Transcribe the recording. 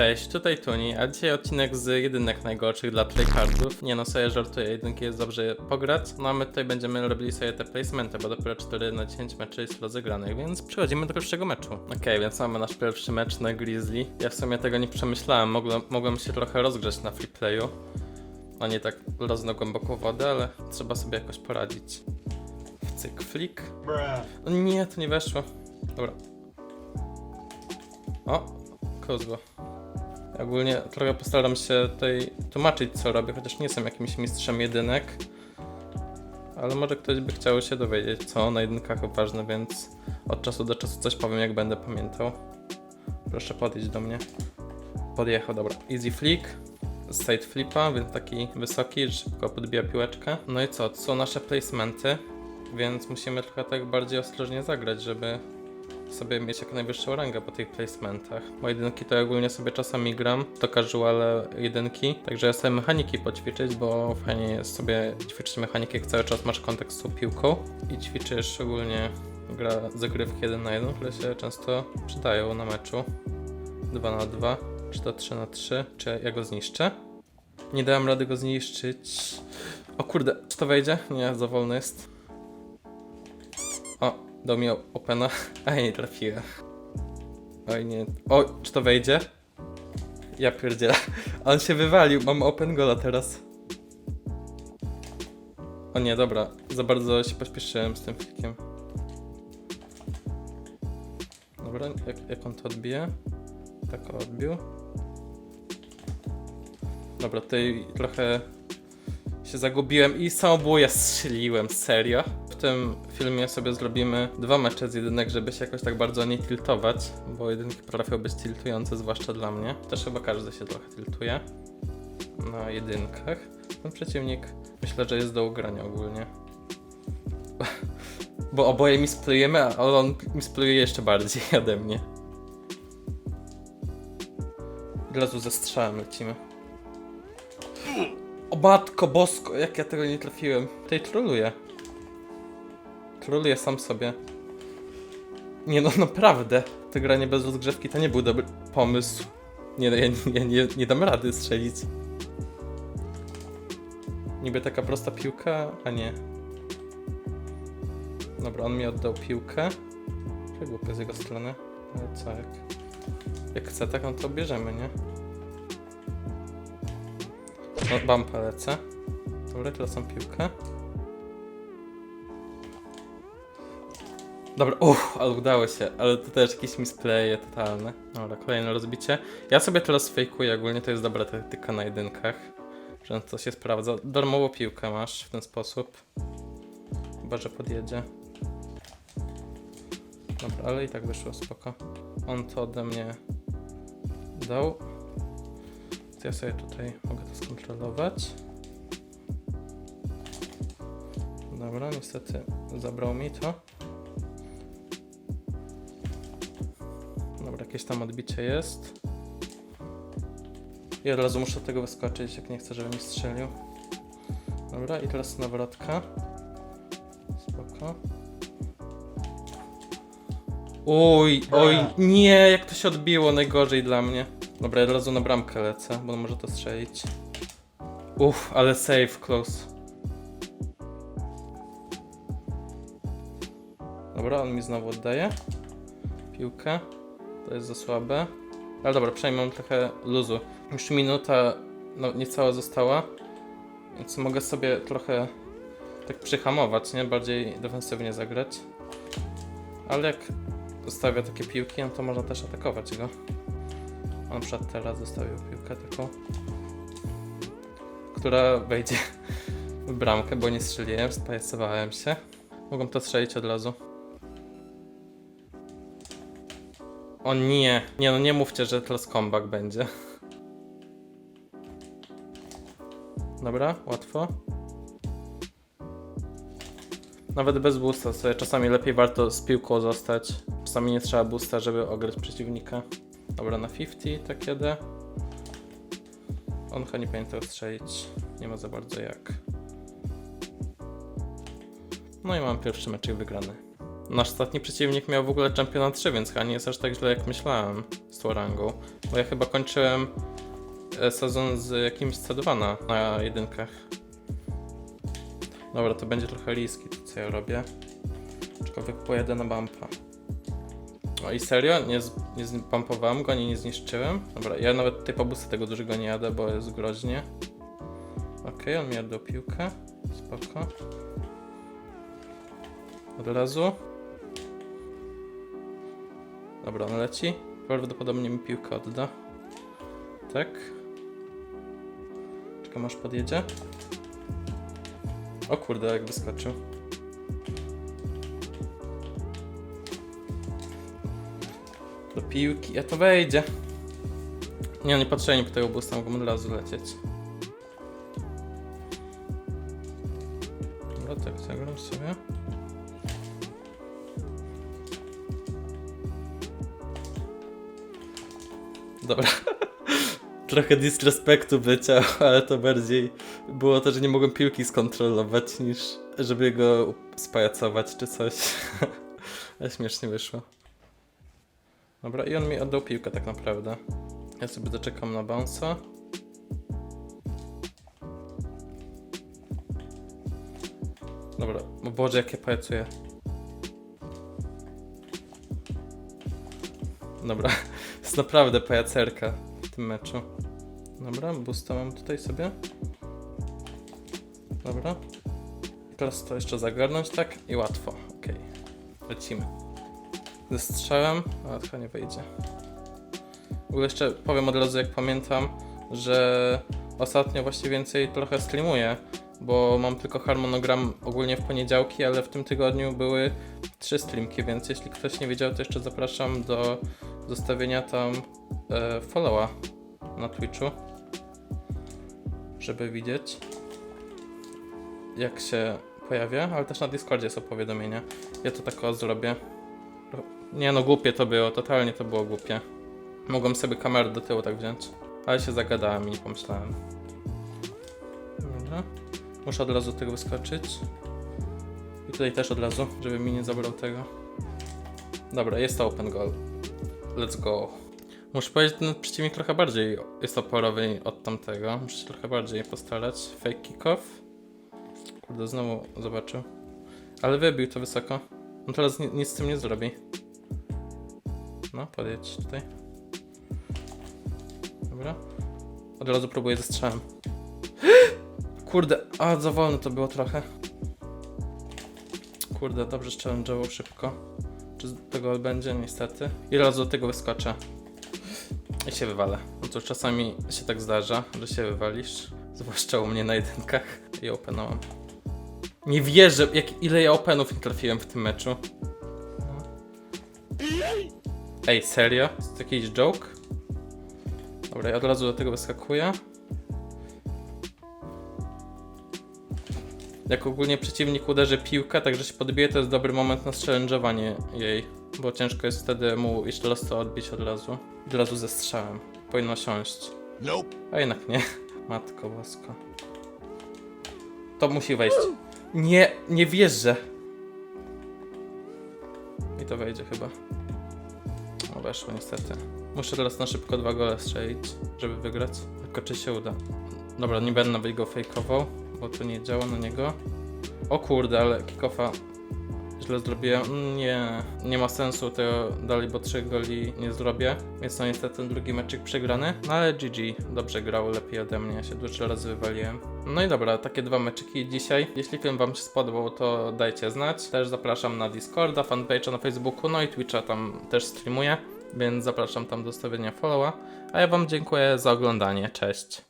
Cześć, tutaj Tuni, a dzisiaj odcinek z jedynek najgorszych dla tryhardów. Nie no, sobie żartuję, jedynki jest dobrze pograć. No a my tutaj będziemy robili sobie te placementy, bo dopiero 4 na 10 meczy jest rozegranych, więc przechodzimy do pierwszego meczu. Okej, więc mamy nasz pierwszy mecz na Grizzly. Ja w sumie tego nie przemyślałem, mogłem, mogłem się trochę rozgrzać na free playu. A nie tak rozno głęboką wodę, ale trzeba sobie jakoś poradzić. Cyk, flik. O nie, to nie weszło. Dobra. O, kozło. Ogólnie trochę postaram się tutaj tłumaczyć co robię, chociaż nie jestem jakimś mistrzem jedynek. Ale może ktoś by chciał się dowiedzieć co na jedynkach ważne, więc od czasu do czasu coś powiem jak będę pamiętał. Proszę podejść do mnie. Podjechał, dobra. Easy flick. Side flipa, więc taki wysoki, że szybko podbija piłeczkę. No i co, to są nasze placementy, więc musimy trochę tak bardziej ostrożnie zagrać, żeby sobie mieć jak najwyższą rangę po tych placementach. Bo jedynki to ja ogólnie sobie czasami gram, to casuale jedynki, także ja sobie mechaniki poćwiczyć, bo fajnie jest sobie ćwiczyć mechaniki, jak cały czas masz kontakt z tą piłką i ćwiczysz ogólnie gra zagrywki 1 na 1, które się często przydają na meczu. 2 na 2, czy to 3 na 3, czy ja go zniszczę? Nie dałem rady go zniszczyć. O kurde, czy to wejdzie? Nie, za wolny jest. O, dał mi opena, a nie trafiłem. Oj nie. O, czy to wejdzie? Ja pierdzielę. On się wywalił, mam open gola teraz. O nie, dobra. Za bardzo się pośpieszyłem z tym flikiem. Dobra, jak, jak on to odbije? Tak odbił. Dobra, tutaj trochę się zagubiłem i samobója strzeliłem, serio. Tym filmie sobie zrobimy dwa mecze z jedynek, żeby się jakoś tak bardzo nie tiltować, bo jedynki potrafią być tiltujące, zwłaszcza dla mnie. Też chyba każdy się trochę tiltuje na jedynkach. Ten przeciwnik myślę, że jest do ugrania ogólnie. Bo oboje misplujemy, a on mispluje jeszcze bardziej ode mnie. Od razu ze strzałem lecimy. O matko bosko, jak ja tego nie trafiłem. Tej troluję. Troluję sam sobie. Nie no, naprawdę. To granie bez rozgrzewki to nie był dobry pomysł. Nie no, ja, ja nie, nie dam rady strzelić. Niby taka prosta piłka, a nie. Dobra, on mi oddał piłkę. Trochę głupio z jego strony. Ale co, jak... Jak chce, tak on to bierzemy, nie? No, bampa lecę. Dobra, teraz piłkę. Dobra, uff, ale udało się, ale to też jakieś misplaye totalne. Dobra, kolejne rozbicie. Ja sobie teraz fejkuję, ogólnie to jest dobra taktyka na jedynkach. Że to się sprawdza. Darmową piłkę masz w ten sposób. Chyba, że podjedzie. Dobra, ale i tak wyszło spoko. On to ode mnie dał. To ja sobie tutaj mogę to skontrolować. Dobra, niestety zabrał mi to. Jakieś tam odbicie jest. I od razu muszę od tego wyskoczyć, jak nie chcę, żeby mi strzelił. Dobra, i teraz nawrotka. Spoko. Oj, oj, nie, jak to się odbiło, najgorzej dla mnie. Dobra, ja od razu na bramkę lecę, bo może to strzelić. Uff, ale safe, close. Dobra, on mi znowu oddaje. Piłkę. To jest za słabe. Ale dobra, przynajmniej mam trochę luzu. Już minuta, no niecała została. Więc mogę sobie trochę tak przyhamować, nie? Bardziej defensywnie zagrać. Ale jak zostawia takie piłki, no to można też atakować go. On na przykład teraz zostawił piłkę taką, która wejdzie w bramkę, bo nie strzeliłem, spajacowałem się. Mogą to strzelić od razu. O nie, nie no nie mówcie, że teraz comeback będzie. Dobra, łatwo. Nawet bez boosta sobie czasami lepiej warto z piłką zostać. Czasami nie trzeba boosta, żeby ograć przeciwnika. Dobra, na 50 tak jedę. On chyba nie pamiętał strzelić. Nie ma za bardzo jak. No i mam pierwszy meczek wygrany. Nasz ostatni przeciwnik miał w ogóle Championa 3, więc chyba nie jest aż tak źle jak myślałem z tą rangą. Bo ja chyba kończyłem e, sezon z jakimś C2 na, na jedynkach. Dobra, to będzie trochę riski to co ja robię. Aczkolwiek pojedę na bumpa. O i serio? Nie, nie zbumpowałem go, ani nie zniszczyłem? Dobra, ja nawet tutaj po busy tego dużego nie jadę, bo jest groźnie. Okej, on mi oddał piłkę. Spoko. Od razu. Dobra, on leci. Prawdopodobnie mi piłkę odda. Tak. Czekam aż podjedzie. O kurde, jak wyskoczył. Do piłki, a to wejdzie. Nie, nie patrzę po tego mogą od razu lecieć. Dobra. Trochę disrespektu bycia, ale to bardziej było to, że nie mogłem piłki skontrolować, niż żeby go spajacować czy coś. ale śmiesznie wyszło. Dobra, i on mi oddał piłkę tak naprawdę. Ja sobie doczekam na bounce'a. Dobra, o Boże, jakie pajacuję. Dobra, jest naprawdę pajacerka w tym meczu. Dobra, boosta mam tutaj sobie. Dobra. Teraz to jeszcze zagarnąć, tak? I łatwo. Okej. Lecimy. Ze strzałem, a nie wejdzie. W ogóle jeszcze powiem od razu, jak pamiętam, że ostatnio właściwie więcej trochę streamuję, bo mam tylko harmonogram ogólnie w poniedziałki, ale w tym tygodniu były trzy streamki, więc jeśli ktoś nie wiedział, to jeszcze zapraszam do zostawienia tam e, followa na Twitchu, żeby widzieć jak się pojawia, ale też na Discordzie są powiadomienia. Ja to tak zrobię. Nie no, głupie to było, totalnie to było głupie. Mogłem sobie kamerę do tyłu tak wziąć, ale się zagadałem i nie pomyślałem. Dobra. Muszę od razu tego wyskoczyć. I tutaj też od razu, żeby mi nie zabrał tego. Dobra, jest to open goal. Let's go. Muszę powiedzieć, ten przeciwnik trochę bardziej jest oporowy od tamtego. Muszę się trochę bardziej postarać. Fake kickoff. Kurde, znowu zobaczył. Ale wybił to wysoko. No teraz ni- nic z tym nie zrobi. No, podjedź tutaj. Dobra. Od razu próbuję ze strzałem. Kurde, a za wolno to było trochę. Kurde, dobrze challenge'ował szybko. Czy tego będzie? Niestety. I razu do tego wyskoczę. I się wywalę. No to czasami się tak zdarza, że się wywalisz. Zwłaszcza u mnie na jedynkach. I openowałem. Nie wierzę, jak ile ja openów nie trafiłem w tym meczu. Ej, serio? Jest to jakiś joke? Dobra, ja od razu do tego wyskakuję. Jak ogólnie przeciwnik uderzy piłkę, także się podbije, to jest dobry moment na challenge'owanie jej. Bo ciężko jest wtedy mu jeszcze raz to odbić od razu. Od razu ze strzałem. Powinno siąść. Nope. A jednak nie. Matko bosko. To musi wejść. Nie, nie wierzę. I to wejdzie chyba. O, weszło niestety. Muszę teraz na szybko dwa gole strzelić, żeby wygrać. Tylko czy się uda. Dobra, nie będę go fejkował, bo to nie działa na niego. O kurde, ale kickofa źle zrobiłem. Mm, Nie, nie ma sensu tego dalej, bo trzech goli nie zrobię. Więc no niestety ten drugi meczyk przegrany. No ale GG, dobrze grał, lepiej ode mnie, ja się dużo razy wywaliłem. No i dobra, takie dwa meczyki dzisiaj. Jeśli film wam się spodobał, to dajcie znać. Też zapraszam na Discorda, fanpage'a na Facebooku, no i Twitcha tam też streamuję. Więc zapraszam tam do stawienia followa. A ja wam dziękuję za oglądanie. Cześć.